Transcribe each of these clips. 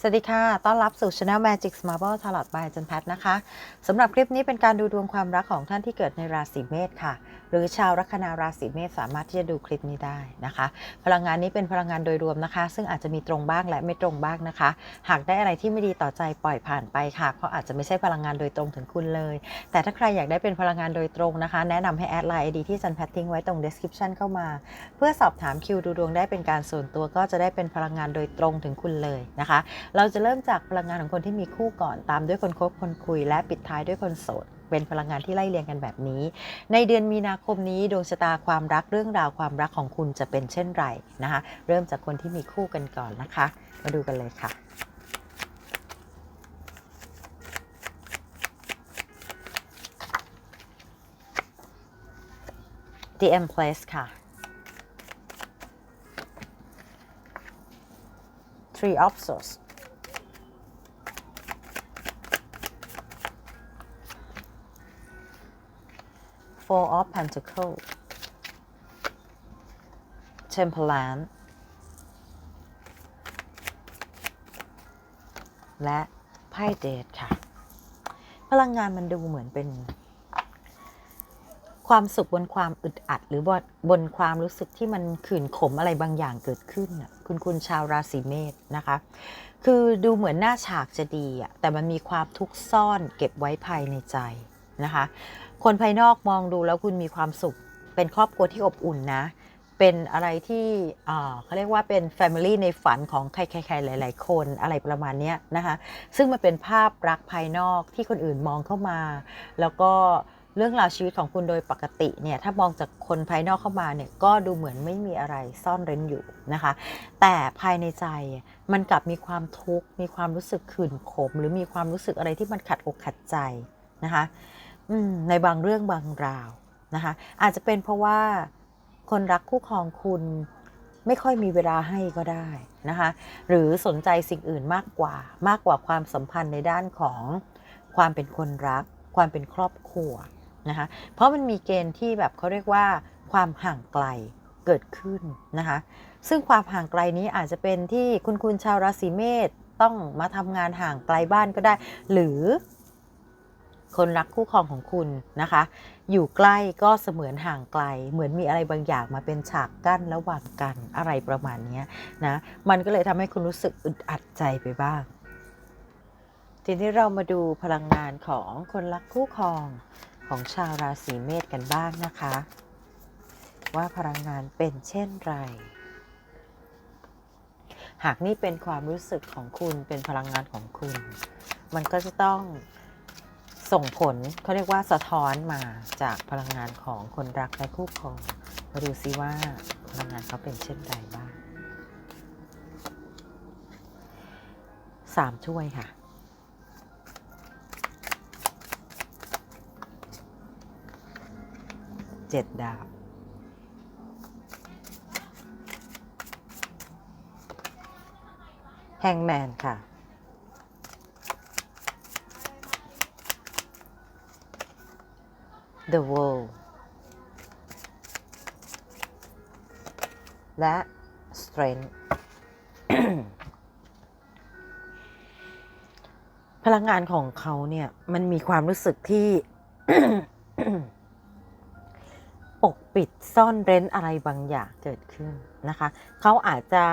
สวัสดีค่ะ ต้อนรับสู่ Channel Magic Marble Tarot by จันแพทนะคะ สำหรับคลิปนี้เป็นการดูดวงความรักของท่านที่เกิดในราศีเมษค่ะ หรือชาวลัคนาราศีเมษสามารถที่จะดูคลิปนี้ได้นะคะ พลังงานนี้เป็นพลังงานโดยรวมนะคะ ซึ่งอาจจะมีตรงบ้างและไม่ตรงบ้างนะคะ หากได้อะไรที่ไม่ดีต่อใจปล่อยผ่านไปค่ะ เพราะอาจจะไม่ใช่พลังงานโดยตรงถึงคุณเลย แต่ถ้าใครอยากได้เป็นพลังงานโดยตรงนะคะ แนะนำให้แอดไลน์ไอดีที่จันแพททิ้งไว้ตรง description เข้ามา เพื่อสอบถามคิวดูดวงได้เป็นการส่วนตัวก็จะได้เป็นพลังงานโดยตรงถึงคุณเลยนะคะเราจะเริ่มจากพลังงานของคนที่มีคู่ก่อนตามด้วยคนคบคนคุย และปิดท้ายด้วยคนโสดเป็นพลังงานที่ไล่เรียงกันแบบนี้ ในเดือนมีนาคมนี้ดวงชะตาความรักเรื่องราวความรักของคุณจะเป็นเช่นไรนะคะ เริ่มจากคนที่มีคู่กันก่อนนะคะ มาดูกันเลยค่ะ The Empress ค่ะ Three of Swords Four of Pentacles Temperance และไพ่เดทค่ะ พลังงานมันดูเหมือนเป็น ความสุขบนความอึดอัด หรือบนบนความรู้สึกที่มันขื่นขมอะไรบางอย่างเกิดขึ้น คุณคุณชาวราศีเมษนะคะ คือดูเหมือนหน้าฉากจะดีอะแต่มันมีความทุกข์ซ่อนเก็บไว้ภายในใจนะคะ คนภายนอกมองดูแล้วคุณมีความสุข เป็นครอบครัวที่อบอุ่นนะ เป็นอะไรที่เขาเรียกว่าเป็น Family ในฝันของใครๆหลาย ๆ คนอะไรประมาณนี้นะคะ ซึ่งมันเป็นภาพรักภายนอกที่คนอื่นมองเข้ามา แล้วก็เรื่องราวชีวิตของคุณโดยปกติเนี่ยถ้ามองจากคนภายนอกเข้ามาเนี่ยก็ดูเหมือนไม่มีอะไรซ่อนเร้นอยู่นะคะ แต่ภายในใจมันกลับมีความทุกข์มีความรู้สึกขื่นขม หรือมีความรู้สึกอะไรที่มันขัดอกขัดใจนะคะ ในบางเรื่องบางราวนะคะอาจจะเป็นเพราะว่าคนรักคู่ครองคุณไม่ค่อยมีเวลาให้ก็ได้นะคะหรือสนใจสิ่งอื่นมากกว่ามากกว่าความสัมพันธ์ในด้านของความเป็นคนรัก ความเป็นครอบครัวนะคะเพราะมันมีเกณฑ์ที่แบบเขาเรียกว่า ความห่างไกลเกิดขึ้นนะคะซึ่งความห่างไกลนี้อาจจะเป็นที่คุณคุณชาวราศีเมษต้องมาทำงานห่างไกลบ้านก็ได้ หรือ คนรักคู่ครองของคุณนะคะ อยู่ใกล้ก็เสมือนห่างไกล เหมือนมีอะไรบางอย่างมาเป็นฉากกั้นระหว่างกันอะไรประมาณนี้นะมันก็เลยทำให้คุณรู้สึกอึดอัดใจไปบ้างทีนี้เรามาดูพลังงานของคนรักคู่ครองของชาวราศีเมษกันบ้างนะคะ ว่าพลังงานเป็นเช่นไร หากนี่เป็นความรู้สึกของคุณเป็นพลังงานของคุณ มันก็จะต้อง ส่งผลเขาเรียกว่าสะท้อนมาจากพลังงานของคนรักและคู่ครองมาดูซิว่าพลังงานเขาเป็นเช่นไรบ้างสามถ้วยค่ะเจ็ดดาบแฮงแมนค่ะ The World และ Strength พลังงานของเขาเนี่ย มันมีความรู้สึกที่ ปกปิดซ่อนเร้นอะไรบางอย่างเกิดขึ้นนะคะ เขาอาจจะ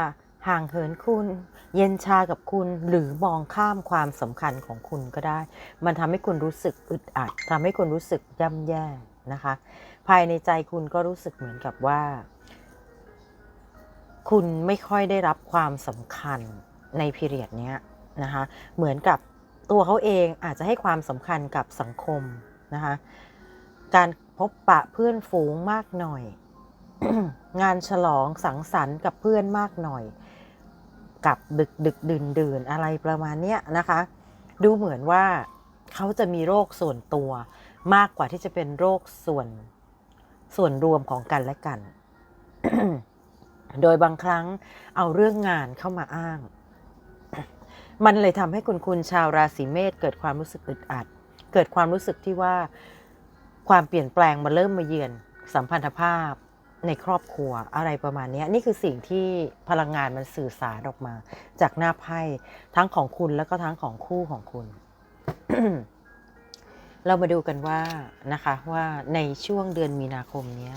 ห่างเหินคุณ เย็นชากับคุณหรือมองข้ามความสำคัญของคุณก็ได้ มันทำให้คุณรู้สึกอึดอัดทำให้คุณรู้สึกย่ำแย่นะคะ ภายในใจคุณก็รู้สึกเหมือนกับว่า คุณไม่ค่อยได้รับความสำคัญในพีเรียดนี้นะคะ เหมือนกับตัวเขาเองอาจจะให้ความสำคัญกับสังคมนะคะ การพบปะเพื่อนฝูงมากหน่อย งานฉลองสังสรรค์กับเพื่อนมากหน่อย กับดึกดึกดื่นดื่นอะไรประมาณเนี้ยนะคะ ดูเหมือนว่าเขาจะมีโรคส่วนตัว มากกว่าที่จะเป็นโรคส่วนส่วนรวมของกันและกัน โดยบางครั้งเอาเรื่องงานเข้ามาอ้าง มันเลยทำให้คุณคุณชาวราศีเมษเกิดความรู้สึกอึดอัด เกิดความรู้สึกที่ว่าความเปลี่ยนแปลงมาเริ่มมาเยือนสัมพันธภาพ ในครอบครัวอะไรประมาณนี้นี่คือสิ่งที่พลังงานมันสื่อสารออกมา จากหน้าไพ่ทั้งของคุณแล้วก็ทั้งของคู่ของคุณ เรามาดูกันว่านะคะ ว่าในช่วงเดือนมีนาคมนี้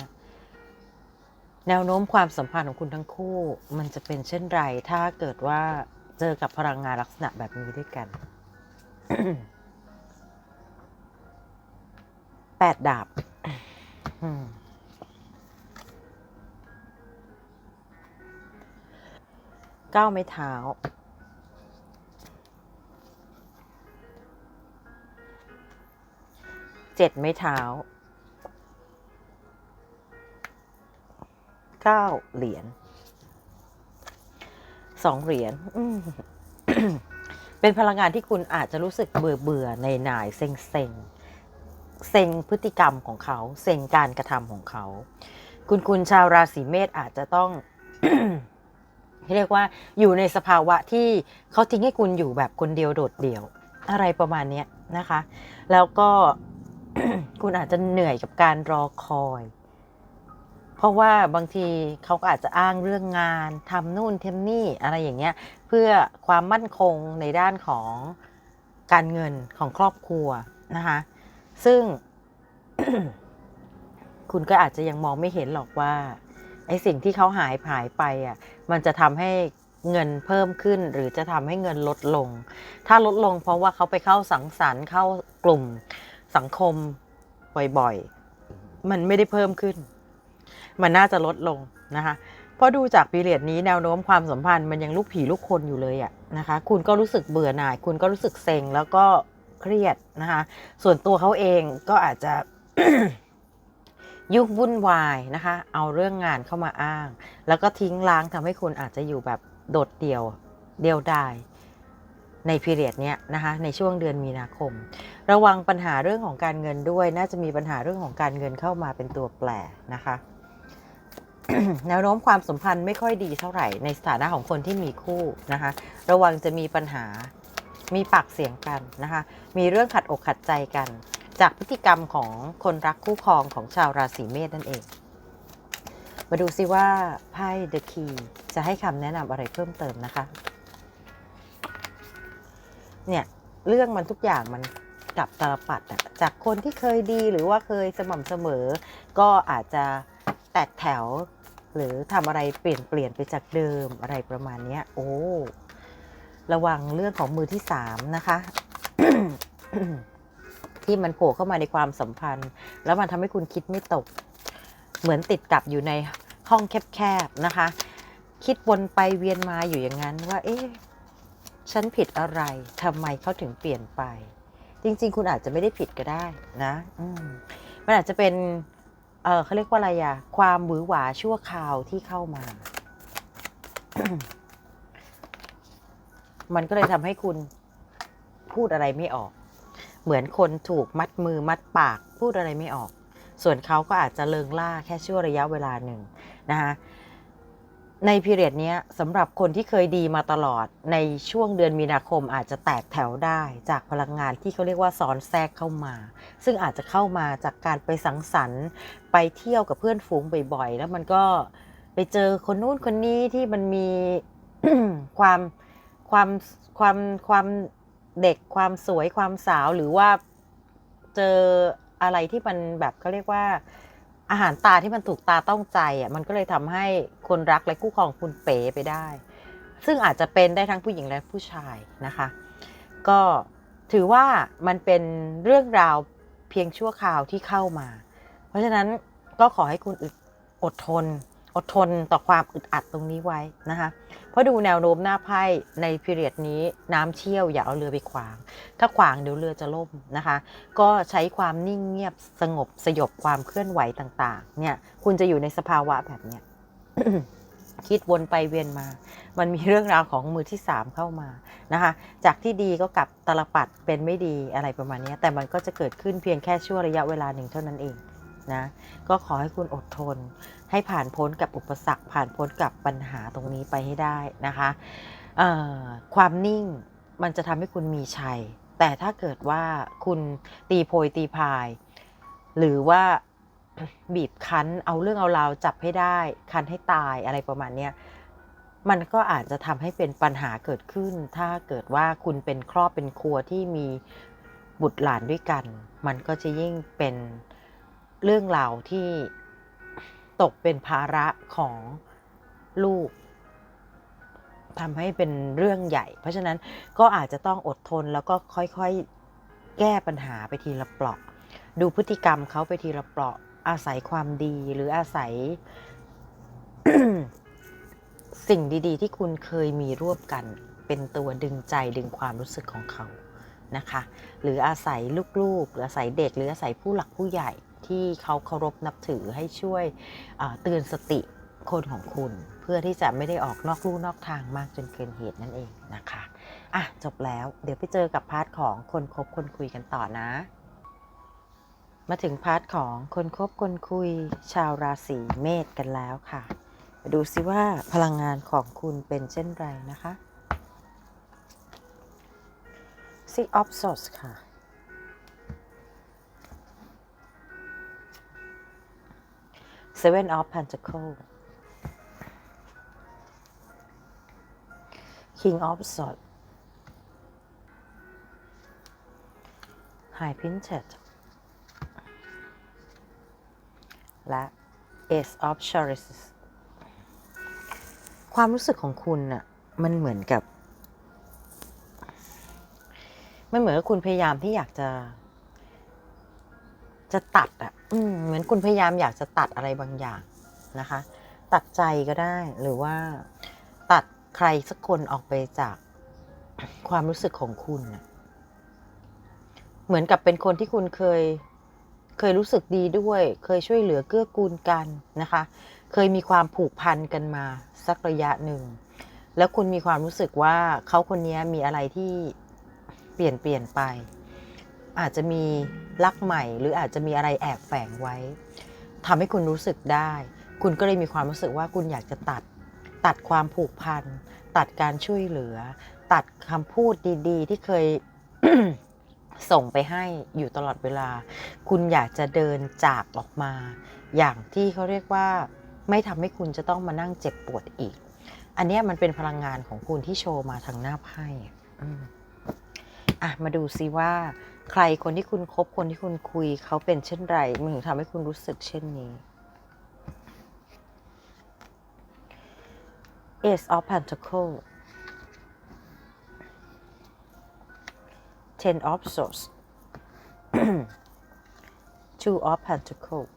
แนวโน้มความสัมพันธ์ของคุณทั้งคู่ มันจะเป็นเช่นไร ถ้าเกิดว่าเจอกับพลังงานลักษณะแบบนี้ด้วยกันแปดดาบ ก้าไม้เท้า เจ็ดไม้เท้า เก้าเหรียญสองเหรียญเป็นพลังงานที่คุณอาจจะรู้สึกเบื่อเบื่อในหน่ายเซ็งเซ็งเซ็งพฤติกรรมของเขา เซ็งการกระทำของเขา คุณคุณชาวราศีเมษอาจจะต้อง ที่เรียกว่าอยู่ในสภาวะที่เขาทิ้งให้คุณอยู่แบบคนเดียวโดดเดี่ยว อะไรประมาณนี้นะคะ แล้วก็คุณอาจจะเหนื่อยกับการรอคอย เพราะว่าบางทีเขาก็อาจจะอ้างเรื่องงานทำนู่นทำนี่อะไรอย่างเงี้ย เพื่อความมั่นคงในด้านของการเงินของครอบครัวนะคะ ซึ่งคุณก็อาจจะยังมองไม่เห็นหรอกว่า ไอ้สิ่งที่เขาหายหายไปอะมันจะทำให้เงินเพิ่มขึ้น หรือจะทำให้เงินลดลง ถ้าลดลงเพราะว่าเขาไปเข้าสังสรรค์เข้ากลุ่มสังคมบ่อยๆ มันไม่ได้เพิ่มขึ้น มันน่าจะลดลงนะคะเพราะดูจากปีเรียดนี้แนวโน้มความสัมพันธ์มันยังลูกผีลูกคนอยู่เลยอะนะคะ คุณก็รู้สึกเบื่อหน่าย คุณก็รู้สึกเซ็งแล้วก็เครียดนะคะ ส่วนตัวเขาเองก็อาจจะ ยุ่งวุ่นวายนะคะ เอาเรื่องงานเข้ามาอ้าง แล้วก็ทิ้งล้างทำให้คุณอาจจะอยู่แบบโดดเดี่ยวเดียวดายในพีเรียดเนี้ยนะคะในช่วงเดือนมีนาคม ระวังปัญหาเรื่องของการเงินด้วย น่าจะมีปัญหาเรื่องของการเงินเข้ามาเป็นตัวแปรนะคะแนวโน้มความสัมพันธ์ไม่ค่อยดีเท่าไหร่ในสถานะของคนที่มีคู่นะคะ ระวังจะมีปัญหามีปากเสียงกันนะคะ มีเรื่องขัดอกขัดใจกัน จากพฤติกรรมของคนรักคู่ครองของชาวราศีเมษนั่นเอง มาดูซิว่าไพ่ The Key จะให้คำแนะนำอะไรเพิ่มเติมนะคะ เนี่ย เรื่องมันทุกอย่างมันกลับตาลปัดอะจากคนที่เคยดีหรือว่าเคยสม่ำเสมอ ก็อาจจะแตกแถว หรือทำอะไรเปลี่ยนเปลี่ยนไปจากเดิมอะไรประมาณนี้โอ้ระวังเรื่องของมือที่สามนะคะ ที่มันโผล่เข้ามาในความสัมพันธ์ แล้วมันทำให้คุณคิดไม่ตก เหมือนติดกับอยู่ในห้องแคบๆนะคะ คิดวนไปเวียนมาอยู่อย่างนั้นว่า เอ๊ะฉันผิดอะไรทำไมเขาถึงเปลี่ยนไป จริง ๆ คุณอาจจะไม่ได้ผิดก็ได้นะอืมมันอาจจะเป็นเออเขาเรียกว่าอะไรอะความหวือหวาชั่วคราวที่เข้ามา มันก็เลยทำให้คุณพูดอะไรไม่ออก เหมือนคนถูกมัดมือมัดปากพูดอะไรไม่ออก ส่วนเขาก็อาจจะเลิงล่าแค่ชั่วระยะเวลาหนึ่งนะคะในพีเรียดนี้สำหรับคนที่เคยดีมาตลอดในช่วงเดือนมีนาคมอาจจะแตกแถวได้จากพลังงานที่เขาเรียกว่าซ้อนแทรกเข้ามา ซึ่งอาจจะเข้ามาจากการไปสังสรรค์ ไปเที่ยวกับเพื่อนฝูงบ่อยๆ แล้วมันก็ไปเจอคนนู้นคนนี้ที่มันมีความความความความ เด็กความสวยความสาวหรือว่าเจออะไรที่มันแบบเขาเรียกว่า อาหารตาที่มันถูกตาต้องใจอะมันก็เลยทำให้คนรักและคู่ครองคุณเป๋ไปได้ ซึ่งอาจจะเป็นได้ทั้งผู้หญิงและผู้ชายนะคะ ก็ถือว่ามันเป็นเรื่องราวเพียงชั่วคราวที่เข้ามา เพราะฉะนั้นก็ขอให้คุณอดทน อดทนต่อความอึดอัดตรงนี้ไว้นะคะเพราะดูแนวโน้มหน้าไพ่ในพีเรียดนี้น้ำเชี่ยวอย่าเอาเรือไปขวาง ถ้าขวางเดี๋ยวเรือจะล่มนะคะ ก็ใช้ความนิ่งเงียบสงบสยบความเคลื่อนไหวต่างๆ เนี่ย คุณจะอยู่ในสภาวะแบบเนี้ยคิดวนไปเวียนมา มันมีเรื่องราวของมือที่สามเข้ามานะคะ จากที่ดีก็กลับตลปัดเป็นไม่ดีอะไรประมาณนี้ แต่มันก็จะเกิดขึ้นเพียงแค่ชั่วระยะเวลาหนึ่งเท่านั้นเอง นะก็ขอให้คุณอดทน ให้ผ่านพ้นกับอุปสรรค ผ่านพ้นกับปัญหาตรงนี้ไปให้ได้นะคะความนิ่งมันจะทำให้คุณมีชัย แต่ถ้าเกิดว่าคุณตีโพยตีพาย หรือว่าบีบคั้นเอาเรื่องเอาราวจับให้ได้ คั้นให้ตายอะไรประมาณเนี้ยมันก็อาจจะทำให้เป็นปัญหาเกิดขึ้น ถ้าเกิดว่าคุณเป็นครอบเป็นครัวที่มีบุตรหลานด้วยกัน มันก็จะยิ่งเป็น เรื่องราวที่ตกเป็นภาระของลูกทำให้เป็นเรื่องใหญ่ เพราะฉะนั้นก็อาจจะต้องอดทนแล้วก็ค่อยๆแก้ปัญหาไปทีละเปราะ ดูพฤติกรรมเขาไปทีละเปราะ อาศัยความดีหรืออาศัยสิ่งดีๆ ที่คุณเคยมีร่วมกัน เป็นตัวดึงใจดึงความรู้สึกของเขานะคะ หรืออาศัยลูกๆหรืออาศัยเด็กหรืออาศัยผู้หลักผู้ใหญ่ ที่เขาเคารพนับถือให้ช่วยเตือนสติคนของคุณ เพื่อที่จะไม่ได้ออกนอกลู่นอกทางมากจนเกินเหตุนั่นเองนะคะอะจบแล้วเดี๋ยวไปเจอกับพาร์ทของคนคบคนคุยกันต่อนะ มาถึงพาร์ทของคนคบคนคุยชาวราศีเมษกันแล้วค่ะ ดูซิว่าพลังงานของคุณเป็นเช่นไรนะคะ Six of Swords ค่ะ Seven of Pentacles King of Swords High Pinted และ Ace of Chalices ความรู้สึกของคุณน่ะมันเหมือนกับ มันเหมือนกับคุณพยายามที่อยากจะ จะตัดอะ อืมเหมือนคุณพยายามอยากจะตัดอะไรบางอย่างนะคะ ตัดใจก็ได้หรือว่าตัดใครสักคนออกไปจากความรู้สึกของคุณนะเหมือนกับเป็นคนที่คุณเคยเคยรู้สึกดีด้วย เคยช่วยเหลือเกื้อกูลกันนะคะ เคยมีความผูกพันกันมาสักระยะหนึ่ง แล้วคุณมีความรู้สึกว่าเขาคนนี้มีอะไรที่เปลี่ยนเปลี่ยนไป อาจจะมีรักใหม่ หรืออาจจะมีอะไรแอบแฝงไว้ทำให้คุณรู้สึกได้ คุณก็เลยมีความรู้สึกว่าคุณอยากจะตัด ตัดความผูกพัน ตัดการช่วยเหลือ ตัดคำพูดดีๆ ที่เคยส่งไปให้อยู่ตลอดเวลา คุณอยากจะเดินจากออกมา อย่างที่เขาเรียกว่า ไม่ทำให้คุณจะต้องมานั่งเจ็บปวดอีก อันนี้มันเป็นพลังงานของคุณที่โชว์มาทางหน้าไพ่อะอะมาดูซิว่า ใครคนที่คุณคบคนที่คุณคุยเขาเป็นเช่นไรมันถึงทำให้คุณรู้สึกเช่นนี้ Ace of Pentacles Ten of Swords Two of Pentacles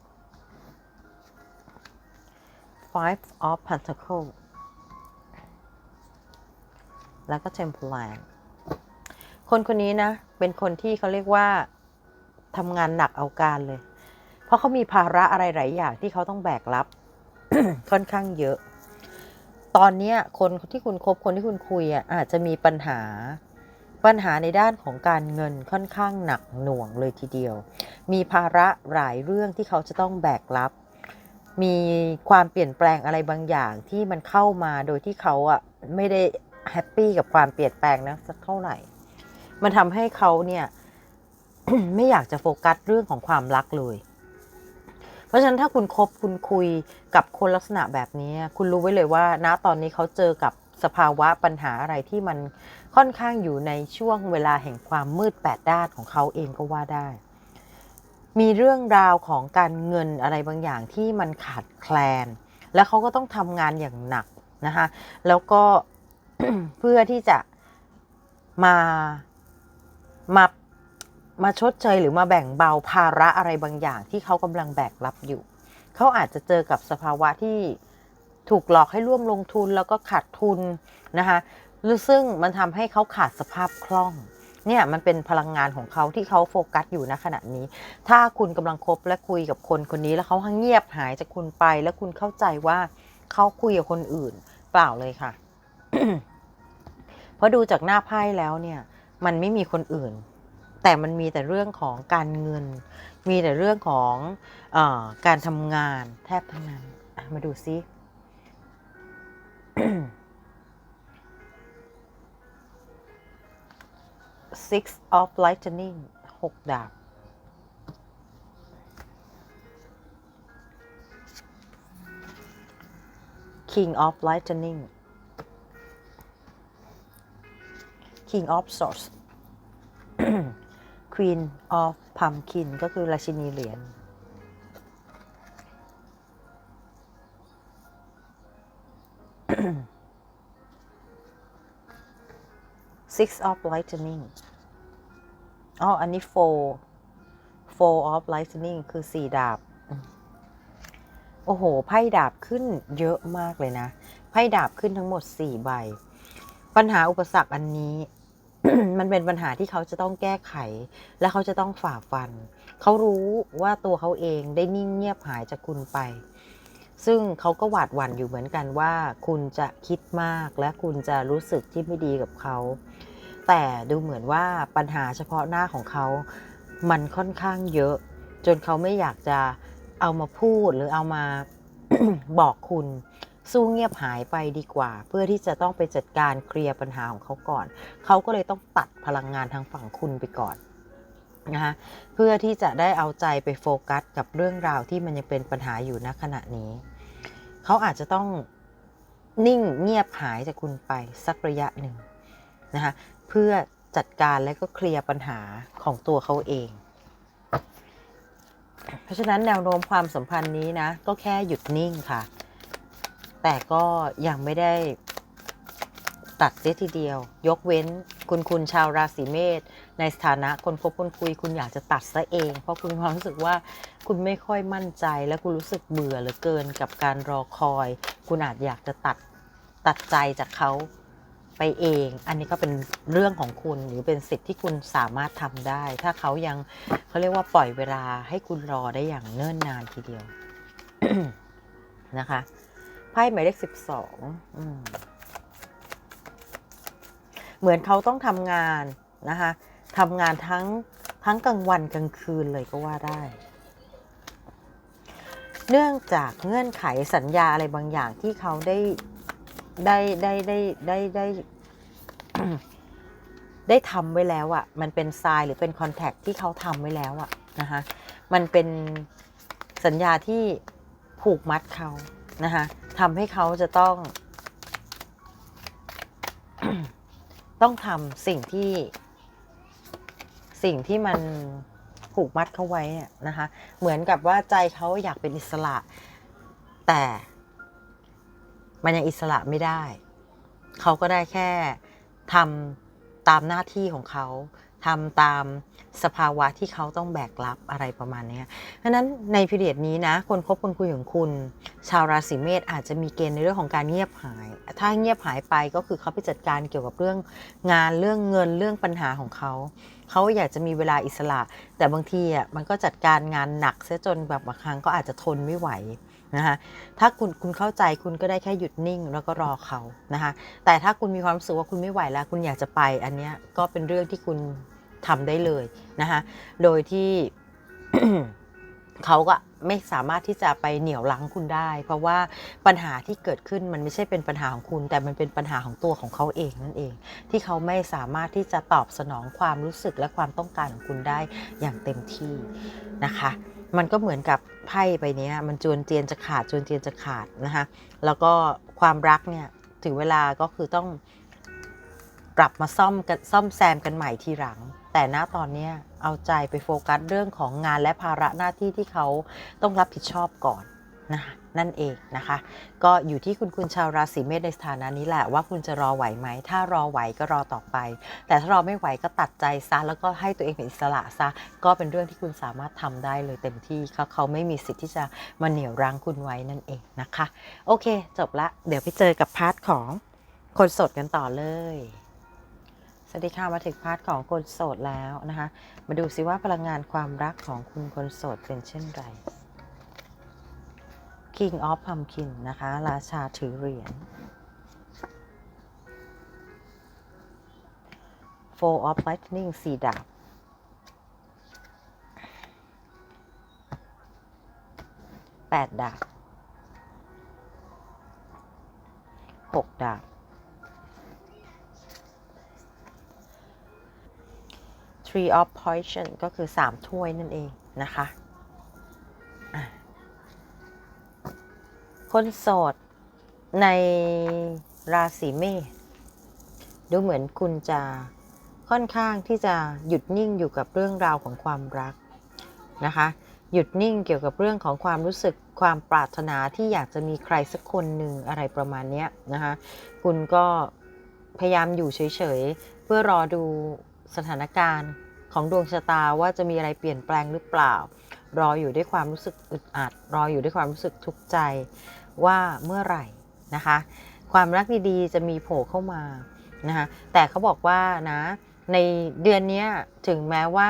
Five of Pentacles แล้วก็ Temperance คนคนนี้นะ เป็นคนที่เขาเรียกว่าทำงานหนักเอาการเลย เพราะเขามีภาระอะไรหลายอย่างที่เขาต้องแบกรับ ค่อนข้างเยอะ ตอนเนี้คนที่คุณคบคนที่คุณคุยอะอาจจะมีปัญหาปัญหาในด้านของการเงินค่อนข้างหนักหน่วงเลยทีเดียว มีภาระหลายเรื่องที่เขาจะต้องแบกรับ มีความเปลี่ยนแปลงอะไรบางอย่างที่มันเข้ามาโดยที่เขาอะไม่ได้แฮปปี้กับความเปลี่ยนแปลงนะสักเท่าไหร่ มันทำให้เขาเนี่ยไม่อยากจะโฟกัสเรื่องของความรักเลย เพราะฉะนั้นถ้าคุณคบคุณคุยกับคนลักษณะแบบนี้คุณรู้ไว้เลยว่าณตอนนี้เขาเจอกับสภาวะปัญหาอะไรที่มันค่อนข้างอยู่ในช่วงเวลาแห่งความมืดแปดด้านของเขาเองก็ว่าได้ มีเรื่องราวของการเงินอะไรบางอย่างที่มันขาดแคลน แล้วเขาก็ต้องทำงานอย่างหนักนะคะแล้วก็เพื่อที่จะมา มามาชดเชยหรือมาแบ่งเบาภาระอะไรบางอย่างที่เขากำลังแบกรับอยู่ เขาอาจจะเจอกับสภาวะที่ถูกหลอกให้ร่วมลงทุนแล้วก็ขาดทุนนะคะหรือซึ่งมันทำให้เขาขาดสภาพคล่องเนี่ยมันเป็นพลังงานของเขาที่เขาโฟกัสอยู่ณขณะนี้ ถ้าคุณกำลังคบและคุยกับคนคนนี้แล้วเขาเงียบหายจากคุณไป แล้วคุณเข้าใจว่าเขาคุยกับคนอื่น เปล่าเลยค่ะ เพราะดูจากหน้าไพ่แล้วเนี่ย มันไม่มีคนอื่น แต่มันมีแต่เรื่องของการเงิน มีแต่เรื่องของอการทำงานแทบทั้งนั้นมาดูซิ six of lightning หกดาบคิงออฟไลท์ g h t e n i n g King of Swords Queen of Pumpkin ก็คือราชินีเหรียญ Six of Lightning อ๋อ อันนี้ four four of Lightning คือสี่ดาบ โอ้โห ไพ่ดาบขึ้นเยอะมากเลยนะ ไพ่ดาบขึ้นทั้งหมด4ใบ ปัญหาอุปสรรคอันนี้ มันเป็นปัญหาที่เขาจะต้องแก้ไข และเขาจะต้องฝ่าฟัน เขารู้ว่าตัวเขาเองได้นิ่งเงียบหายจากคุณไป ซึ่งเขาก็หวาดหวั่นอยู่เหมือนกันว่า คุณจะคิดมากและคุณจะรู้สึกที่ไม่ดีกับเขา แต่ดูเหมือนว่าปัญหาเฉพาะหน้าของเขา มันค่อนข้างเยอะ จนเขาไม่อยากจะเอามาพูดหรือเอามาบอกคุณ สู้เงียบหายไปดีกว่า เพื่อที่จะต้องไปจัดการเคลียร์ปัญหาของเขาก่อน เขาก็เลยต้องตัดพลังงานทางฝั่งคุณไปก่อนนะคะเพื่อที่จะได้เอาใจไปโฟกัสกับเรื่องราวที่มันยังเป็นปัญหาอยู่ณขณะนี้ เขาอาจจะต้องนิ่งเงียบหายจากคุณไปสักระยะหนึ่งนะคะเพื่อจัดการและก็เคลียร์ปัญหาของตัวเขาเอง เพราะฉะนั้นแนวโน้มความสัมพันธ์นี้นะ ก็แค่หยุดนิ่งค่ะ แต่ก็ยังไม่ได้ตัดเสียทีเดียว ยกเว้นคุณคุณชาวราศีเมษในสถานะคนคบคนคุยคุณอยากจะตัดซะเอง เพราะคุณความรู้สึกว่าคุณไม่ค่อยมั่นใจและคุณรู้สึกเบื่อเหลือเกินกับการรอคอย คุณอาจอยากจะตัดตัดใจจากเขาไปเอง อันนี้ก็เป็นเรื่องของคุณหรือเป็นสิทธิ์ที่คุณสามารถทำได้ ถ้าเขายังเขาเรียกว่าปล่อยเวลาให้คุณรอได้อย่างเนิ่นนานทีเดียวนะคะ ไพ่หมายเลขสิบสองเหมือนเขาต้องทำงานนะคะทำงานทั้งทั้งกลางวันกลางคืนเลยก็ว่าได้ เนื่องจากเงื่อนไขสัญญาอะไรบางอย่างที่เขาได้ได้ได้ได้ได้ได้ได้ทำไว้แล้วอะ่ะ มันเป็นทรายหรือเป็นคอนแทคที่เขาทำไว้แล้วอะ่ะนะคะ มันเป็นสัญญาที่ผูกมัดเขานะคะ ทำให้เขาจะต้อง ต้องทำสิ่งที่ สิ่งที่มันผูกมัดเขาไว้นะคะ เหมือนกับว่าใจเขาอยากเป็นอิสระ แต่มันยังอิสระไม่ได้ เขาก็ได้แค่ทำตามหน้าที่ของเขา ทำตามสภาวะที่เขาต้องแบกรับอะไรประมาณนี้เพราะนั้นในพิเรียดนี้นะ คนคบคนคุยของคุณ ชาวราศีเมษอาจจะมีเกณฑ์ในเรื่องของการเงียบหาย ถ้าเงียบหายไปก็คือเขาไปจัดการเกี่ยวกับเรื่องงานเรื่องเงินเรื่องปัญหาของเขา เขาอยากจะมีเวลาอิสระ แต่บางทีอะมันก็จัดการงานหนักเสียจนแบบบางครั้งก็อาจจะทนไม่ไหวนะคะถ้าคุณคุณเข้าใจคุณก็ได้แค่หยุดนิ่งแล้วก็รอเขานะคะแต่ถ้าคุณมีความรู้สึกว่าคุณไม่ไหวแล้ว คุณอยากจะไปอันเนี้ยก็เป็นเรื่องที่คุณ ทำได้เลยนะคะโดยที่เขาก็ไม่สามารถที่จะไปเหนี่ยวลังคุณได้ เพราะว่าปัญหาที่เกิดขึ้นมันไม่ใช่เป็นปัญหาของคุณ แต่มันเป็นปัญหาของตัวของเขาเองนั่นเอง ที่เขาไม่สามารถที่จะตอบสนองความรู้สึกและความต้องการของคุณได้อย่างเต็มที่นะคะ มันก็เหมือนกับไพ่ใบนี้มันจวนเจียนจะขาดจวนเจียนจะขาดนะคะแล้วก็ความรักเนี่ยถึงเวลาก็คือต้องกลับมาซ่อมกันซ่อมแซมกันใหม่ทีหลัง แต่ณตอนนี้เอาใจไปโฟกัสเรื่องของงานและภาระหน้าที่ที่เขาต้องรับผิดชอบก่อนนะนั่นเองนะคะ ก็อยู่ที่คุณคุณชาวราศีเมษในสถานะนี้แหละว่าคุณจะรอไหวไหม ถ้ารอไหวก็รอต่อไป แต่ถ้ารอไม่ไหวก็ตัดใจซะแล้วก็ให้ตัวเองเป็นอิสระซะ ก็เป็นเรื่องที่คุณสามารถทำได้เลยเต็มที่เขาเขาไม่มีสิทธิ์ที่จะมาเหนี่ยวรั้งคุณไว้นั่นเองนะคะ โอเค จบละ เดี๋ยวไปเจอกับพาร์ทของคนสดกันต่อเลย สวัสดีค่ะมาถึงพาร์ทของคนโสดแล้วนะคะ มาดูซิว่าพลังงานความรักของคุณคนโสดเป็นเช่นไร King of Pumpkin นะคะ ราชาถือเหรียญ Four of Lightning สี่ดาบ แปดดาบหกดาบ three of Poison ก็คือสามถ้วยนั่นเองนะคะ คนโสดในราศีเมษดูเหมือนคุณจะค่อนข้างที่จะหยุดนิ่งอยู่กับเรื่องราวของความรักนะคะ หยุดนิ่งเกี่ยวกับเรื่องของความรู้สึกความปรารถนาที่อยากจะมีใครสักคนหนึ่งอะไรประมาณนี้นะคะ คุณก็พยายามอยู่เฉยๆ เพื่อรอดู สถานการณ์ของดวงชะตาว่าจะมีอะไรเปลี่ยนแปลงหรือเปล่า รออยู่ด้วยความรู้สึกอึดอัด รออยู่ด้วยความรู้สึกทุกข์ใจว่าเมื่อไหร่นะคะ ความรักดีๆ จะมีโผล่เข้ามานะคะแต่เขาบอกว่านะในเดือนนี้ถึงแม้ว่า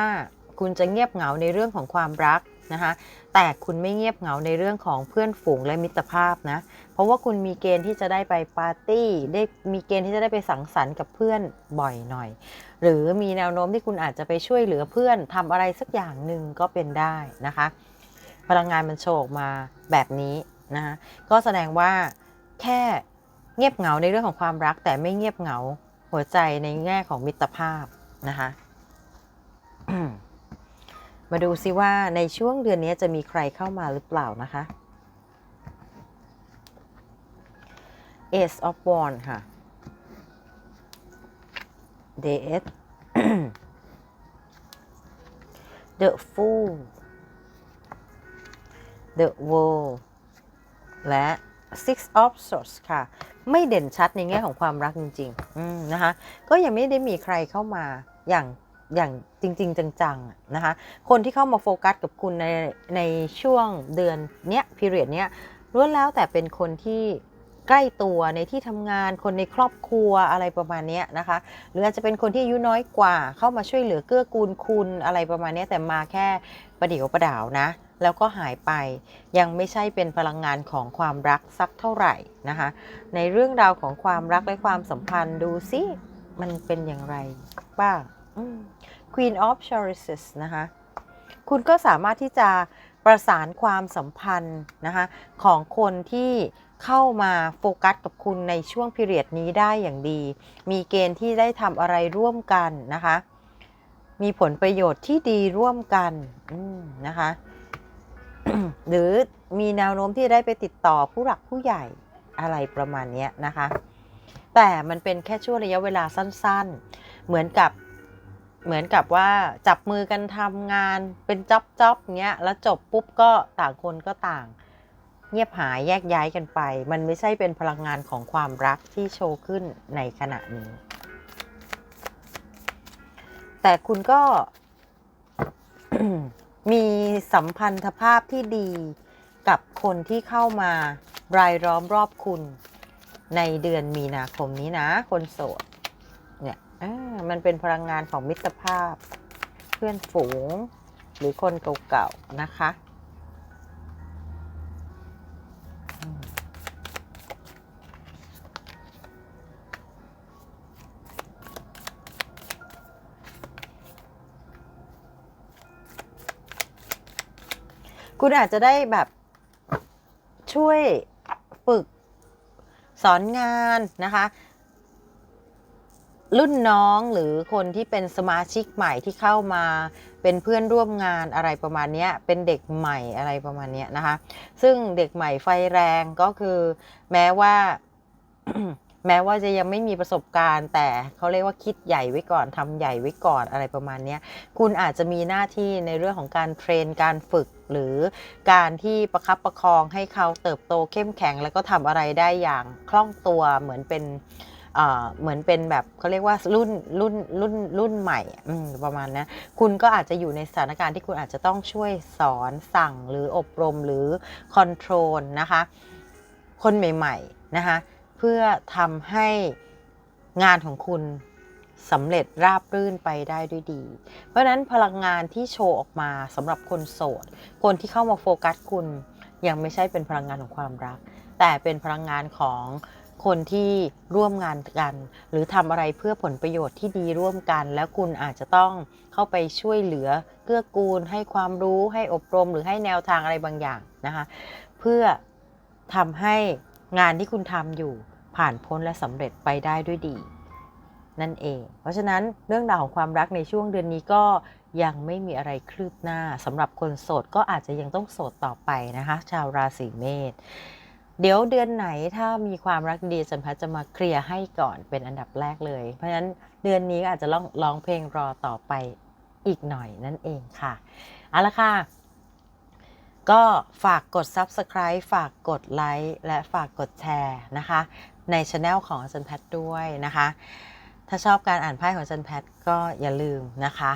คุณจะเงียบเหงาในเรื่องของความรักนะคะแต่คุณไม่เงียบเหงาในเรื่องของเพื่อนฝูงและมิตรภาพนะ ราะว่าคุณมีเกณฑ์ที่จะได้ไปปาร์ตี้ ได้มีเกณฑ์ที่จะได้ไปสังสรรค์กับเพื่อนบ่อยหน่อย หรือมีแนวโน้มที่คุณอาจจะไปช่วยเหลือเพื่อนทำอะไรสักอย่างหนึ่งก็เป็นได้นะคะ พลังงานมันโชกมาแบบนี้นะคะก็แสดงว่าแค่เงียบเหงาในเรื่องของความรัก แต่ไม่เงียบเหงาหัวใจในแง่ของมิตรภาพนะคะมาดูซิว่าในช่วงเดือนนี้จะมีใครเข้ามาหรือเปล่านะคะ Ace of Wands ค่ะ Death The Fool The World และ Six of Swords ค่ะ ไม่เด่นชัดในแง่ของความรักจริงๆนะคะ ก็ยังไม่ได้มีใครเข้ามาอย่างอย่างจริง ๆ จังๆนะคะ คนที่เข้ามาโฟกัสกับคุณในในช่วงเดือนเนี้ยพีเรียดเนี้ยล้วนแล้วแต่เป็นคนที่ ใกล้ตัวในที่ทำงานคนในครอบครัวอะไรประมาณนี้นะคะ หรืออาจจะเป็นคนที่อายุน้อยกว่าเข้ามาช่วยเหลือเกื้อกูลคุณอะไรประมาณนี้แต่มาแค่ประเดี๋ยวประดาวนะ แล้วก็หายไปยังไม่ใช่เป็นพลังงานของความรักสักเท่าไหร่นะคะ ในเรื่องราวของความรักและความสัมพันธ์ดูซิมันเป็นอย่างไรบ้าง Queen of c h a r i s e s นะคะ คุณก็สามารถที่จะประสานความสัมพันธ์นะคะของคนที่ เข้ามาโฟกัสกับคุณในช่วงพิเรียดนี้ได้อย่างดี มีเกณฑ์ที่ได้ทำอะไรร่วมกันนะคะ มีผลประโยชน์ที่ดีร่วมกันนะคะ หรือมีแนวโน้มที่ได้ไปติดต่อผู้หลักผู้ใหญ่อะไรประมาณนี้นะคะ แต่มันเป็นแค่ช่วงระยะเวลาสั้น ๆ เหมือนกับเหมือนกับว่าจับมือกันทำงานเป็นจ็อบจ็อบเงี้ยแล้วจบปุ๊บก็ต่างคนก็ต่าง เงียบหายแยกย้ายกันไป มันไม่ใช่เป็นพลังงานของความรักที่โชว์ขึ้นในขณะนี้ แต่คุณก็มีสัมพันธภาพที่ดีกับคนที่เข้ามารายล้อมรอบคุณในเดือนมีนาคมนี้นะ คนโสด เนี่ยมันเป็นพลังงานของมิตรภาพ เพื่อนฝูง หรือคนเก่าๆนะคะ คุณอาจจะได้แบบช่วยฝึกสอนงานนะคะ รุ่นน้องหรือคนที่เป็นสมาชิกใหม่ที่เข้ามา เป็นเพื่อนร่วมงานอะไรประมาณนี้เป็นเด็กใหม่อะไรประมาณนี้นะคะ ซึ่งเด็กใหม่ไฟแรงก็คือแม้ว่า แม้ว่าจะยังไม่มีประสบการณ์ แต่เขาเรียกว่าคิดใหญ่ไว้ก่อนทำใหญ่ไว้ก่อนอะไรประมาณนี้คุณอาจจะมีหน้าที่ในเรื่องของการเทรนการฝึกหรือการที่ประคับประคองให้เขาเติบโตเข้มแข็ง แล้วก็ทำอะไรได้อย่างคล่องตัวเหมือนเป็นเหมือนเป็นแบบเขาเรียกว่ารุ่นรุ่นรุ่นรุ่นใหม่ประมาณนะคุณก็อาจจะอยู่ในสถานการณ์ที่คุณอาจจะต้องช่วยสอนสั่งหรืออบรมหรือคอนโทรลนะคะ คนใหม่ ๆ นะคะ พื่อทำให้งานของคุณสำเร็จราบรื่นไปได้ด้วยดี เพราะฉะนั้นพลังงานที่โชว์ออกมาสำหรับคนโสด คนที่เข้ามาโฟกัสคุณยังไม่ใช่เป็นพลังงานของความรัก แต่เป็นพลังงานของคนที่ร่วมงานกัน หรือทำอะไรเพื่อผลประโยชน์ที่ดีร่วมกัน แล้วคุณอาจจะต้องเข้าไปช่วยเหลือเกื้อกูล ให้ความรู้ให้อบรม หรือให้แนวทางอะไรบางอย่างนะคะเพื่อทำให้งานที่คุณทำอยู่ ผ่านพ้นและสำเร็จไปได้ด้วยดี นั่นเอง เพราะฉะนั้นเรื่องราวของความรักในช่วงเดือนนี้ก็ยังไม่มีอะไรคืบหน้าสำหรับคนโสดก็อาจจะยังต้องโสดต่อไปนะคะ ชาวราศีเมษเดี๋ยวเดือนไหนถ้ามีความรักดีจันพัจะมาเคลียร์ให้ก่อนเป็นอันดับแรกเลย เพราะฉะนั้นเดือนนี้อาจจะร้องร้องเพลงรอต่อไปอีกหน่อยนั่นเองค่ะเอาละค่ะ ก็ฝากกด Subscribe ฝากกดไลค์และฝากกดแชร์นะคะ ในช anel ของอาจันแพทด้วยนะคะ ถ้าชอบการอ่านไพ่ของอาจันแพทก็อย่าลืมนะคะ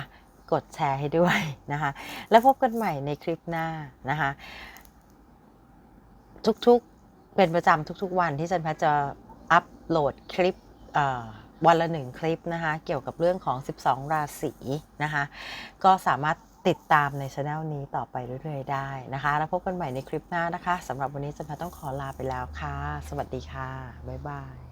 กดแชร์ให้ด้วยนะคะ แล้วพบกันใหม่ในคลิปหน้านะคะ ทุกๆเป็นประจำทุกๆ วันที่จันแพทจะอัปโหลดคลิปวันละหนึ่งคลิปนะคะ เกี่ยวกับเรื่องของ 12 ราศีนะคะ ก็สามารถ ติดตามในช anel นี้ต่อไปเรื่อยๆได้นะคะ แล้วพบกันใหม่ในคลิปหน้านะคะสำหรับวันนี้จะมาต้องขอลาไปแล้วค่ะ สวัสดีค่ะ บ๊ายบาย